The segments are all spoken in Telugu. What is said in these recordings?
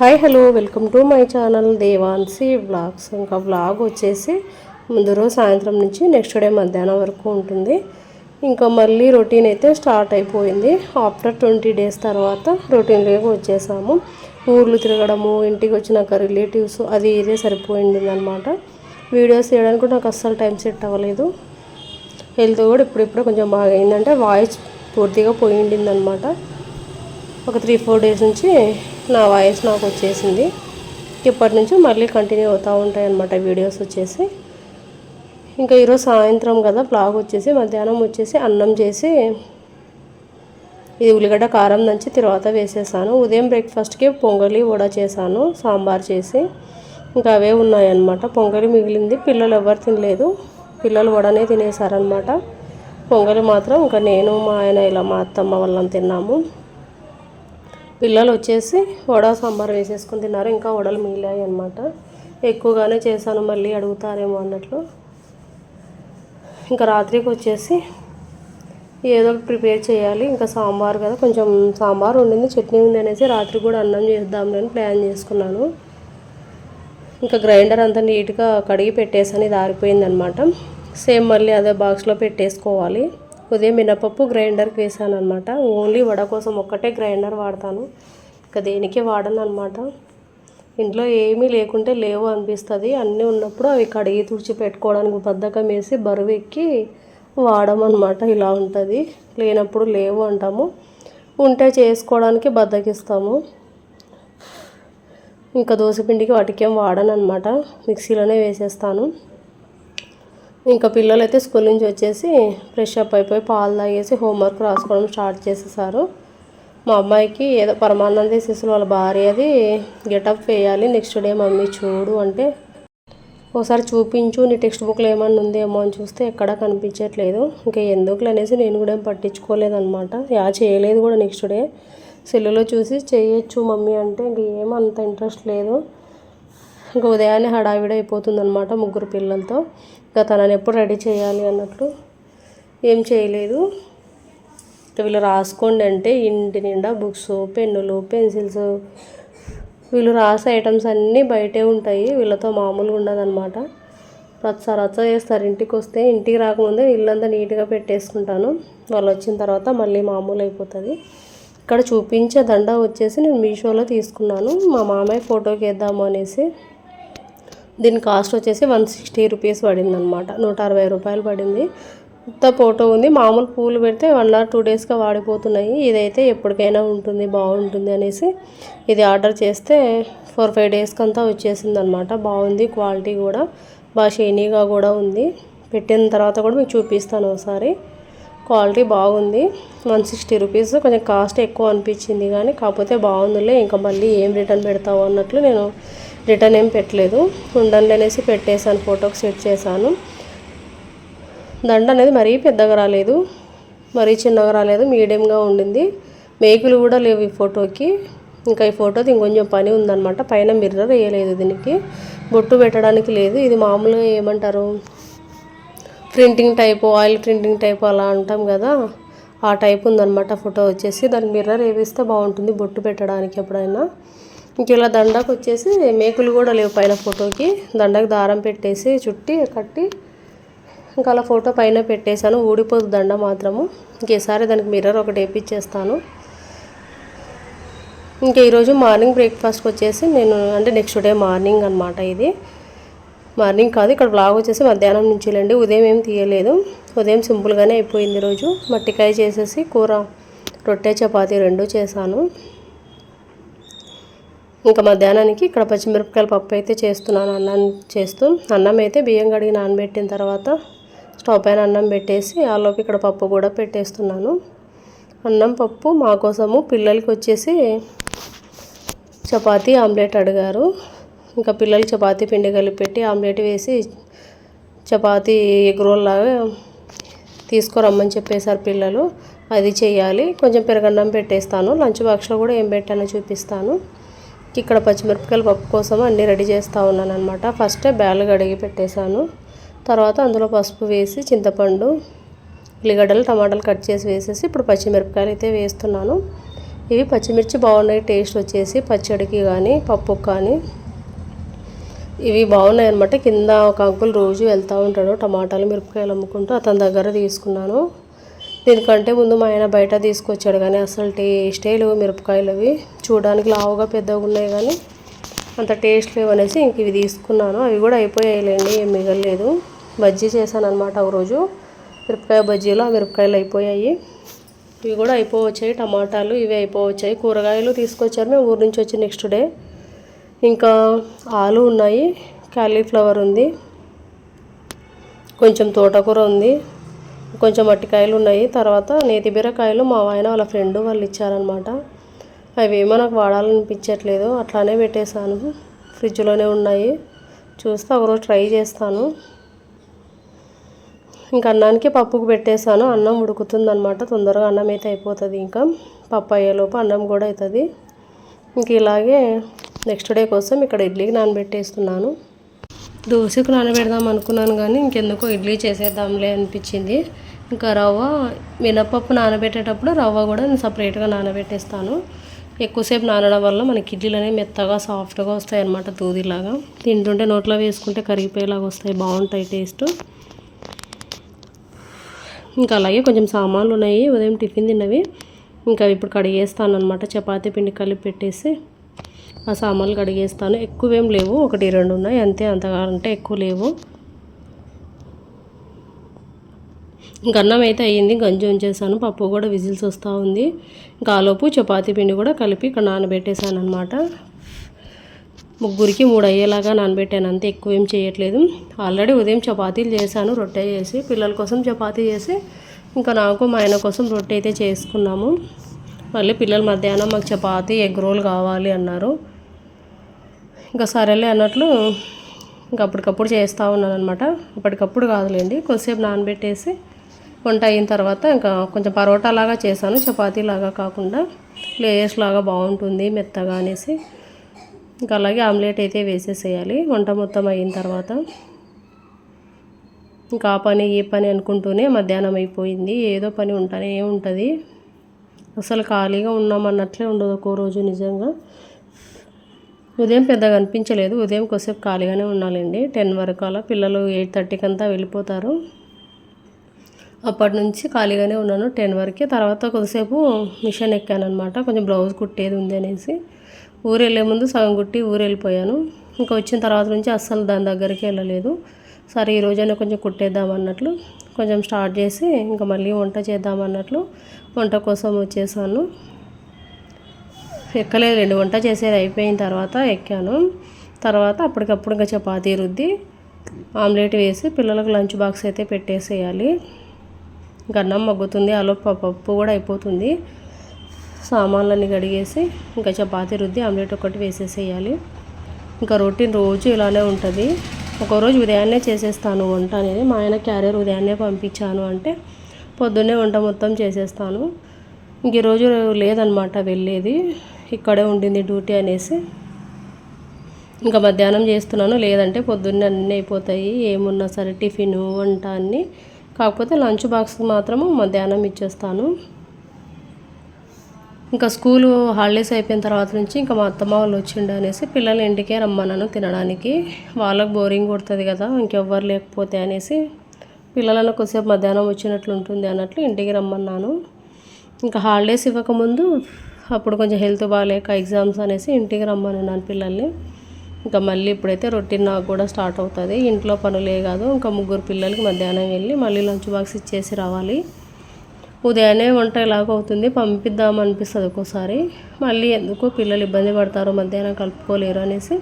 Hi hello welcome to my channel Devansi vlogs. ఇంకా వ్లాగ్ వచ్చేసి ముందు రోజు సాయంత్రం నుంచి నెక్స్ట్ డే మధ్యాహ్నం వరకు ఉంటుంది. ఇంకా మళ్ళీ రొటీన్ అయితే స్టార్ట్ అయిపోయింది. ఆఫ్టర్ ట్వంటీ డేస్ తర్వాత రొటీన్లోకి వచ్చేసాము. ఊర్లు తిరగడము ఇంటికి వచ్చినాక రిలేటివ్స్ అది ఇదే సరిపోయింది అనమాట వీడియోస్ చేయడానికి కూడా నాకు అస్సలు టైం సెట్ అవ్వలేదు. హెల్త్ కూడా ఇప్పుడిప్పుడు కొంచెం బాగా అయిందంటే వాయిస్ పూర్తిగా పోయిండింది అనమాట ఒక త్రీ ఫోర్ డేస్ నుంచి నా వాయిస్ నాకు వచ్చేసింది. ఇప్పటి నుంచి మళ్ళీ కంటిన్యూ అవుతూ ఉంటాయి అన్నమాట వీడియోస్ వచ్చేసి. ఇంకా ఈరోజు సాయంత్రం కదా బ్లాగ్ వచ్చేసి మధ్యాహ్నం వచ్చేసి అన్నం చేసి ఇది ఉల్లిగడ్డ కారం దంచి తర్వాత వేసేసాను. ఉదయం బ్రేక్ఫాస్ట్కి పొంగలి వడ చేశాను సాంబార్ చేసి. ఇంకా అవే ఉన్నాయన్నమాట. పొంగలి మిగిలింది పిల్లలు ఎవరు తినలేదు. పిల్లలు వడనే తినేసారనమాట పొంగలి మాత్రం ఇంకా నేను మా ఆయన ఇలా మా అత్తమ్మ వాళ్ళని తిన్నాము. పిల్లలు వచ్చేసి వడ సాంబార్ వేసేసుకుని తిన్నారు. ఇంకా వడలు మిగిలాయి అనమాట ఎక్కువగానే చేశాను మళ్ళీ అడుగుతారేమో అన్నట్లు. ఇంకా రాత్రికి వచ్చేసి ఏదో ఒకటి ప్రిపేర్ చేయాలి. ఇంకా సాంబార్ కదా కొంచెం సాంబార్ ఉండింది చట్నీ ఉంది అనేసి రాత్రి కూడా అన్నం చేద్దాంలని ప్లాన్ చేసుకున్నాను. ఇంకా గ్రైండర్ అంతా నీట్గా కడిగి పెట్టేసని ఇది ఆరిపోయిందనమాట సేమ్ మళ్ళీ అదే బాక్స్లో పెట్టేసుకోవాలి. ఉదయం మినపప్పు గ్రైండర్కి వేసాను అనమాట ఓన్లీ వడ కోసం ఒక్కటే గ్రైండర్ వాడతాను. ఇంకా దేనికి వాడను అనమాట ఇంట్లో ఏమీ లేకుంటే లేవు అనిపిస్తుంది. అన్నీ ఉన్నప్పుడు అవి కడిగి తుడిచి పెట్టుకోవడానికి బద్ధకం వేసి బరువు ఎక్కి వాడమన్నమాట. ఇలా ఉంటుంది. లేనప్పుడు లేవు అంటాము. ఉంటే చేసుకోవడానికి బద్దకిస్తాము. ఇంకా దోశపిండికి వాటికేం వాడను అనమాట మిక్సీలోనే వేసేస్తాను. ఇంకా పిల్లలు అయితే స్కూల్ నుంచి వచ్చేసి ఫ్రెష్ అప్ అయిపోయి పాలు తాగేసి హోంవర్క్ రాసుకోవడం స్టార్ట్ చేసేసారు. మా అమ్మాయికి ఏదో పరమానంద శిశులు వాళ్ళ భార్య అది గెటప్ వేయాలి నెక్స్ట్ డే మమ్మీ చూడు అంటే ఒకసారి చూపించు నీ టెక్స్ట్ బుక్లో ఏమన్నా ఉందేమో అని చూస్తే ఎక్కడా కనిపించట్లేదు. ఇంకా ఎందుకులు అనేసి నేను కూడా ఏం పట్టించుకోలేదనమాట యా చేయలేదు కూడా నెక్స్ట్ డే. సెల్లులో చూసి చేయొచ్చు మమ్మీ అంటే ఇంక ఏమంత ఇంట్రెస్ట్ లేదు. ఇంకా ఉదయాన్నే హడావిడి అయిపోతుంది అనమాట ముగ్గురు పిల్లలతో. ఇంకా తనని ఎప్పుడు రెడీ చేయాలి అన్నట్లు ఏం చేయలేదు. ఇంకా వీళ్ళు రాసుకోండి అంటే ఇంటి నిండా బుక్స్ పెన్నులు పెన్సిల్స్ వీళ్ళు రాసే ఐటమ్స్ అన్నీ బయటే ఉంటాయి. వీళ్ళతో మామూలుగా ఉండదన్నమాట. రచ్చ రచ్చ చేస్తారు. ఇంటికి వస్తే ఇంటికి రాకముందే ఇల్లంతా నీట్గా పెట్టేసుకుంటాను. వాళ్ళు వచ్చిన తర్వాత మళ్ళీ మామూలు అయిపోతుంది. ఇక్కడ చూపించే దండ వచ్చేసి నేను మీషోలో తీసుకున్నాను. మా మామయ్య ఫోటోకి వేద్దాము అనేసి. దీని కాస్ట్ వచ్చేసి వన్ సిక్స్టీ రూపీస్ పడింది అనమాట నూట అరవై రూపాయలు పడింది. కొత్త ఫోటో ఉంది. మామూలు పూలు పెడితే వన్ ఆర్ టూ డేస్గా వాడిపోతున్నాయి. ఇదైతే ఎప్పటికైనా ఉంటుంది బాగుంటుంది అనేసి ఇది ఆర్డర్ చేస్తే ఫోర్ ఫైవ్ డేస్కి అంతా వచ్చేసింది అనమాట బాగుంది క్వాలిటీ కూడా. బాగా షైనీగా కూడా ఉంది. పెట్టిన తర్వాత కూడా మీకు చూపిస్తాను ఒకసారి. క్వాలిటీ బాగుంది. One sixty rupees. కొంచెం కాస్ట్ ఎక్కువ అనిపించింది కానీ కాకపోతే బాగుందిలే. ఇంకా మళ్ళీ ఏం రిటర్న్ పెడతావు అన్నట్లు నేను రిటర్న్ ఏం పెట్టలేదు. ఉండండి అనేసి పెట్టేశాను. ఫోటోకి సెట్ చేశాను. దండ అనేది మరీ పెద్దగా రాలేదు. మరీ చిన్నగా రాలేదు. మీడియంగా ఉండింది. మేకులు కూడా లేవు ఈ ఫోటోకి. ఇంకా ఈ ఫోటోది ఇంకొంచెం పని ఉందన్నమాట. పైన మిర్రర్ వేయలేదు దీనికి. బొట్టు పెట్టడానికి లేదు. ఇది మామూలుగా ఏమంటారు? Printing type oil printing type అలా అంటాం కదా. ఆ టైప్ ఉందన్నమాట ఫోటో వచ్చేసి. దానికి మిర్రర్ వేవిస్తే బాగుంటుంది బొట్టు పెట్టడానికి ఎప్పుడైనా. ఇంక ఇలా దండకు వచ్చేసి మేకులు కూడా లేవు పైన ఫోటోకి. దండకు దారం పెట్టేసి చుట్టి కట్టి ఇంకా అలా ఫోటో పైన పెట్టేశాను. ఊడిపోదు దండ మాత్రము. ఇంకేసారి దానికి మిర్రర్ ఒకటి వేపించేస్తాను ఇంకా ఈరోజు మార్నింగ్ బ్రేక్ఫాస్ట్కి వచ్చేసి నేను అంటే నెక్స్ట్ డే మార్నింగ్ అనమాట ఇది. మార్నింగ్ కాదు ఇక్కడ బ్లాగ్ వచ్చేసి మధ్యాహ్నం నుంచి వెళ్ళండి ఉదయం ఏం తీయలేదు. ఉదయం సింపుల్గానే అయిపోయింది రోజు. మట్టికాయ చేసేసి కూర రొట్టె చపాతి రెండు చేశాను. ఇంకా మధ్యాహ్నానికి ఇక్కడ పచ్చిమిరపకాయల పప్పు అయితే చేస్తున్నాను అన్నం చేస్తూ. అన్నం అయితే బియ్యం కడిగి నానబెట్టిన తర్వాత స్టవ్ పైన అన్నం పెట్టేసి ఆలోపు ఇక్కడ పప్పు కూడా పెట్టేస్తున్నాను. అన్నం పప్పు మా కోసము పిల్లలకి వచ్చేసి చపాతీ ఆమ్లెట్ అడిగారు. ఇంకా పిల్లలు చపాతీ పిండి కలిపి పెట్టి ఆమ్లెట్ వేసి చపాతీ ఎగ్ రోల్ లాగా తీసుకురమ్మని చెప్పేశారు పిల్లలు. అది చేయాలి. కొంచెం పెరగన్నం పెట్టేస్తాను. లంచ్ బాక్స్లో కూడా ఏం పెట్టానో చూపిస్తాను. ఇక్కడ పచ్చిమిరపకాయల పప్పు కోసం అన్నీ రెడీ చేస్తూ ఉన్నాను అనమాట ఫస్టే బ్యాలు కడిగి పెట్టేశాను. తర్వాత అందులో పసుపు వేసి చింతపండు ఉల్లిగడ్డలు టమాటాలు కట్ చేసి వేసేసి ఇప్పుడు పచ్చిమిరపకాయలు అయితే వేస్తున్నాను. ఇవి పచ్చిమిర్చి బాగున్నాయి టేస్ట్ వచ్చేసి పచ్చడికి కానీ పప్పుకి కానీ ఇవి బాగున్నాయి అనమాట కింద ఒక అంకుల్ రోజు వెళ్తూ ఉంటాడు. టమాటాలు మిరపకాయలు అమ్ముకుంటూ అతని దగ్గర తీసుకున్నాను. దీనికంటే ముందు మా ఆయన బయట తీసుకొచ్చాడు కానీ అసలు టేస్టే లేవు మిరపకాయలు అవి. చూడడానికి లావుగా పెద్దగా ఉన్నాయి కానీ అంత టేస్ట్ లేవు అనేసి ఇంక ఇవి తీసుకున్నాను. అవి కూడా అయిపోయాయిలేండి ఏం మిగలలేదు. బజ్జీ చేశాను అనమాట ఒకరోజు మిరపకాయ బజ్జీలు ఆ మిరపకాయలు అయిపోయాయి. ఇవి కూడా అయిపోవచ్చాయి టమాటాలు ఇవి అయిపోవచ్చాయి. కూరగాయలు తీసుకొచ్చారు మేము ఊరు నుంచి వచ్చి నెక్స్ట్ డే. ఇంకా ఆలు ఉన్నాయి కాలీఫ్లవర్ ఉంది కొంచెం తోటకూర ఉంది కొంచెం మట్టికాయలు ఉన్నాయి. తర్వాత నేతి బీరకాయలు మా ఆయన వాళ్ళ ఫ్రెండ్ వాళ్ళు ఇచ్చారనమాట అవేమో నాకు వాడాలనిపించట్లేదు అట్లానే పెట్టేశాను. ఫ్రిడ్జ్లోనే ఉన్నాయి. చూస్తే ఒకరోజు ట్రై చేస్తాను. ఇంకా అన్నానికి పప్పుకు పెట్టేశాను అన్నం ఉడుకుతుంది అనమాట తొందరగా అన్నం అయితే అయిపోతుంది. ఇంకా పప్పు అయ్యేలోపు అన్నం కూడా అవుతుంది ఇంక ఇలాగే నెక్స్ట్ డే కోసం ఇక్కడ ఇడ్లీకి నానబెట్టేస్తున్నాను. దోశకు నానబెడదాం అనుకున్నాను కానీ ఇంకెందుకో ఇడ్లీ చేసేద్దాంలే అనిపించింది. ఇంకా రవ్వ మినపప్పు నానబెట్టేటప్పుడు రవ్వ కూడా నేను సపరేట్గా నానబెట్టేస్తాను. ఎక్కువసేపు నానడం వల్ల మనకి ఇడ్లీలు అనేవి మెత్తగా సాఫ్ట్గా వస్తాయి అన్నమాట దూదిలాగా. తింటుంటే నోట్లో వేసుకుంటే కరిగిపోయేలాగా వస్తాయి బాగుంటాయి టేస్ట్. ఇంకా అలాగే కొంచెం సామాన్లు ఉన్నాయి ఉదయం టిఫిన్ తిన్నవి. ఇంకా ఇప్పుడు కడిగేస్తాను అనమాట చపాతీ పిండి కలిపి పెట్టేసి. ఆ సామాన్లు కడిగేస్తాను. ఎక్కువేం లేవు. ఒకటి రెండు ఉన్నాయి. అంతే. అంతగా అంటే ఎక్కువ లేవు. ఇంకా అన్నం అయితే అయ్యింది. గంజి ఉంచేసాను. పప్పు కూడా విజిల్స్ వస్తూ ఉంది. ఇంకా ఆలోపు చపాతీ పిండి కూడా కలిపి ఇక్కడ నానబెట్టేశాను అనమాట ముగ్గురికి మూడు అయ్యేలాగా నానబెట్టాను. అంతే. ఎక్కువ ఏం చేయట్లేదు. ఆల్రెడీ ఉదయం చపాతీలు చేశాను. రొట్టె చేసి పిల్లల కోసం చపాతీ చేసి ఇంకా నాకు మా ఆయన కోసం రొట్టె అయితే చేసుకున్నాము. మళ్ళీ పిల్లలు మధ్యాహ్నం మాకు చపాతీ ఎగ్ రోల్ కావాలి అన్నారు. ఇంకా సరేలే అన్నట్లు ఇంకా అప్పటికప్పుడు చేస్తూ ఉన్నాను అనమాట అప్పటికప్పుడు కాదులేండి కొద్దిసేపు నానబెట్టేసి వంట అయిన తర్వాత ఇంకా కొంచెం పరోటా లాగా చేశాను చపాతీ లాగా కాకుండా లేయర్స్ లాగా బాగుంటుంది మెత్తగా అనేసి. ఇంకా అలాగే ఆమ్లెట్ అయితే వేసేసేయాలి వంట మొత్తం అయిన తర్వాత. ఇంకా ఆ పని ఏ పని అనుకుంటూనే మధ్యాహ్నం అయిపోయింది ఏదో పని ఉంటానే ఉంటుంది. అసలు ఖాళీగా ఉన్నామన్నట్లే ఉండదు ఒక్కో రోజు నిజంగా. ఉదయం పెద్దగా అనిపించలేదు. ఉదయం కొద్దిసేపు ఖాళీగానే ఉండాలండి. టెన్ వరకు అలా పిల్లలు ఎయిట్ థర్టీకి అంతా వెళ్ళిపోతారు. అప్పటి నుంచి ఖాళీగానే ఉన్నాను. టెన్ వరకే. తర్వాత కొద్దిసేపు మిషన్ ఎక్కాను అనమాట కొంచెం బ్లౌజ్ కుట్టేది ఉంది అనేసి. ఊరు వెళ్ళే ముందు సగం కుట్టి ఊరు వెళ్ళిపోయాను ఇంకా వచ్చిన తర్వాత నుంచి అస్సలు దాని దగ్గరికి వెళ్ళలేదు. సరే ఈ రోజైనా కొంచెం కుట్టేద్దాం అన్నట్లు. కొంచెం స్టార్ట్ చేసి ఇంకా మళ్ళీ వంట చేద్దాం అన్నట్లు. వంట కోసం వచ్చేసాను. ఎక్కలేదు రెండు వంట చేసేది అయిపోయిన తర్వాత ఎక్కాను. తర్వాత అప్పటికప్పుడు ఇంకా చపాతీ రుద్ది ఆమ్లెట్ వేసి పిల్లలకు లంచ్ బాక్స్ అయితే పెట్టేసేయాలి. ఇంకా అన్నం మగ్గుతుంది అలో పప్పు కూడా అయిపోతుంది. సామాన్లన్నీ కడిగేసి ఇంకా చపాతీ రుద్ది ఆమ్లెట్ ఒకటి వేసేసేయాలి. ఇంకా రొటీన్ రోజు ఇలానే ఉంటుంది. ఒకరోజు ఉదయాన్నే చేసేస్తాను వంట అనేది. మా ఆయన క్యారియర్ ఉదయాన్నే పంపించాను అంటే పొద్దున్నే వంట మొత్తం చేసేస్తాను. ఇంక ఈరోజు లేదనమాట వెళ్ళేది. ఇక్కడే ఉండింది డ్యూటీ అనేసి. ఇంకా మధ్యాహ్నం చేస్తున్నాను లేదంటే పొద్దున్నే అన్నీ అయిపోతాయి ఏమున్నా సరే టిఫిన్ వంట అన్నీ. కాకపోతే లంచ్ బాక్స్ మాత్రము మధ్యాహ్నం ఇచ్చేస్తాను. ఇంకా స్కూలు హాలిడేస్ అయిపోయిన తర్వాత నుంచి ఇంకా మా అత్తమ్మ వాళ్ళు వచ్చిండు అనేసి పిల్లలు ఇంటికే రమ్మన్నాను తినడానికి. వాళ్ళకి బోరింగ్ కొడుతుంది కదా ఇంకెవ్వరు లేకపోతే అనేసి పిల్లలను కొద్దిసేపు మధ్యాహ్నం వచ్చినట్లు ఉంటుంది అన్నట్లు ఇంటికి రమ్మన్నాను. ఇంకా హాలిడేస్ ఇవ్వకముందు అప్పుడు కొంచెం హెల్త్ బాగాలేక ఎగ్జామ్స్ అనేసి ఇంటికి రమ్మన్నాను పిల్లల్ని. ఇంకా మళ్ళీ ఇప్పుడైతే రొటీన్ నాకు కూడా స్టార్ట్ అవుతుంది. ఇంట్లో పనులే కాదు ఇంకా ముగ్గురు పిల్లలకి మధ్యాహ్నం వెళ్ళి మళ్ళీ లంచ్ బాక్స్ ఇచ్చేసి రావాలి. ఉదయాన్నే వంట ఎలాగవుతుంది పంపిద్దాం అనిపిస్తుంది ఒక్కోసారి. మళ్ళీ ఎందుకు పిల్లలు ఇబ్బంది పడతారు మధ్యాహ్నం కలుపుకోలేరు అనేసి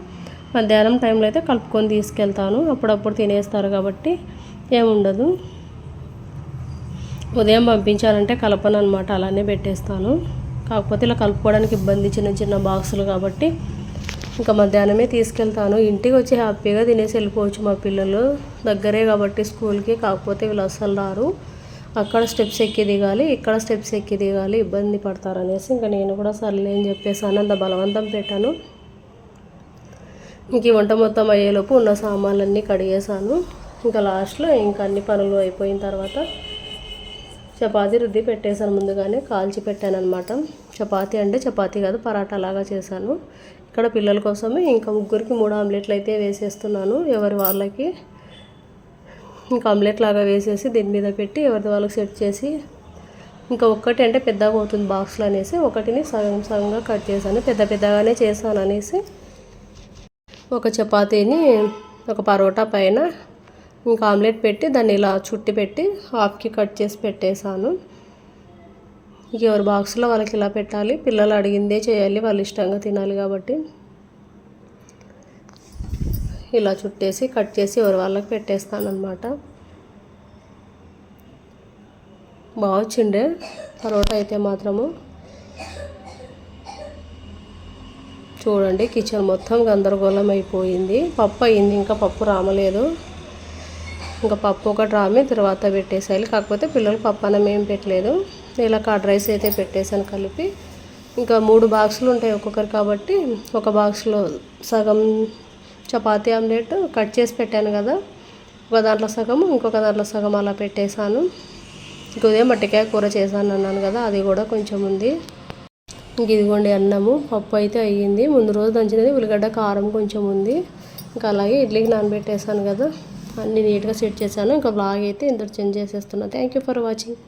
మధ్యాహ్నం టైంలో అయితే కలుపుకొని తీసుకెళ్తాను. అప్పుడప్పుడు తినేస్తారు కాబట్టి ఏముండదు ఉదయం పంపించాలంటే కలపను అనమాట అలానే పెట్టేస్తాను. కాకపోతే ఇలా కలుపుకోవడానికి ఇబ్బంది చిన్న చిన్న బాక్సులు కాబట్టి ఇంకా మధ్యాహ్నమే తీసుకెళ్తాను. ఇంటికి వచ్చి హ్యాపీగా తినేసి వెళ్ళిపోవచ్చు మా పిల్లలు. దగ్గరే కాబట్టి స్కూల్కి కాకపోతే వీళ్ళు అస్సలు రారు. అక్కడ స్టెప్స్ ఎక్కి దిగాలి ఇక్కడ స్టెప్స్ ఎక్కి దిగాలి ఇబ్బంది పడతారు అనేసి ఇంకా నేను కూడా సర్లే అని చెప్పేసాను అంత బలవంతం పెట్టాను. ఇంక వంట మొత్తం అయ్యేలోపు ఉన్న సామాన్లన్నీ కడిగేసాను ఇంకా లాస్ట్లో ఇంకా అన్ని పనులు అయిపోయిన తర్వాత చపాతీ రుద్ది పెట్టేశాను ముందుగానే కాల్చి పెట్టాను అనమాట చపాతీ అంటే చపాతీ కాదు పరాటా లాగా చేశాను. ఇక్కడ పిల్లల కోసమే ఇంకా ముగ్గురికి మూడు ఆమ్లెట్లు అయితే వేసేస్తున్నాను. ఎవరి వాళ్ళకి ఇంకా ఆమ్లెట్ లాగా వేసేసి దీని మీద పెట్టి ఎవరిది వాళ్ళకి సెట్ చేసి ఇంకా ఒక్కటి అంటే పెద్దగా అవుతుంది బాక్స్లో అనేసి ఒకటిని సగం సగంగా కట్ చేశాను. పెద్ద పెద్దగానే చేశాను అనేసి ఒక చపాతీని ఒక పరోటా పైన ఇంకా ఆమ్లెట్ పెట్టి దాన్ని ఇలా చుట్టి పెట్టి హాఫ్కి కట్ చేసి పెట్టేశాను. ఇక ఎవరి బాక్స్లో వాళ్ళకి ఇలా పెట్టాలి. పిల్లలు అడిగిందే చేయాలి. వాళ్ళు ఇష్టంగా తినాలి కాబట్టి. ఇలా చుట్టేసి కట్ చేసి ఎవరి వాళ్ళకి పెట్టేస్తాను అనమాట బాగా వచ్చిండే. పరోటా అయితే మాత్రము. చూడండి కిచెన్ మొత్తం గందరగోళం అయిపోయింది. పప్పు అయింది ఇంకా పప్పు రామలేదు. ఇంకా పప్పు ఒకటి రామి తర్వాత పెట్టేసేయాలి. కాకపోతే పిల్లలు పప్పు అన్నం ఏం పెట్టలేదు. ఇలా కర్డ్ రైస్ అయితే పెట్టేశాను కలిపి. ఇంకా మూడు బాక్సులు ఉంటాయి ఒక్కొక్కరు కాబట్టి ఒక బాక్స్లో సగం చపాతీ ఆమ్లెట్ కట్ చేసి పెట్టాను కదా. ఒక దాంట్లో సగం ఇంకొక దాంట్లో సగం అలా పెట్టేశాను. ఇంక ఉదయం మట్టికాయ కూర చేశాను అన్నాను కదా అది కూడా కొంచెం ఉంది. ఇంక ఇదిగోండి అన్నము పప్పు అయితే అయ్యింది. ముందు రోజు దంచినది ఉల్లిగడ్డ కారం కొంచెం ఉంది. ఇంకా అలాగే ఇడ్లీకి నానబెట్టేశాను కదా. అన్నీ నీట్గా సెట్ చేశాను. ఇంకా బ్లాగ్ అయితే ఇంత చేంజ్ చేసేస్తున్నాను థ్యాంక్ యూ ఫర్ వాచింగ్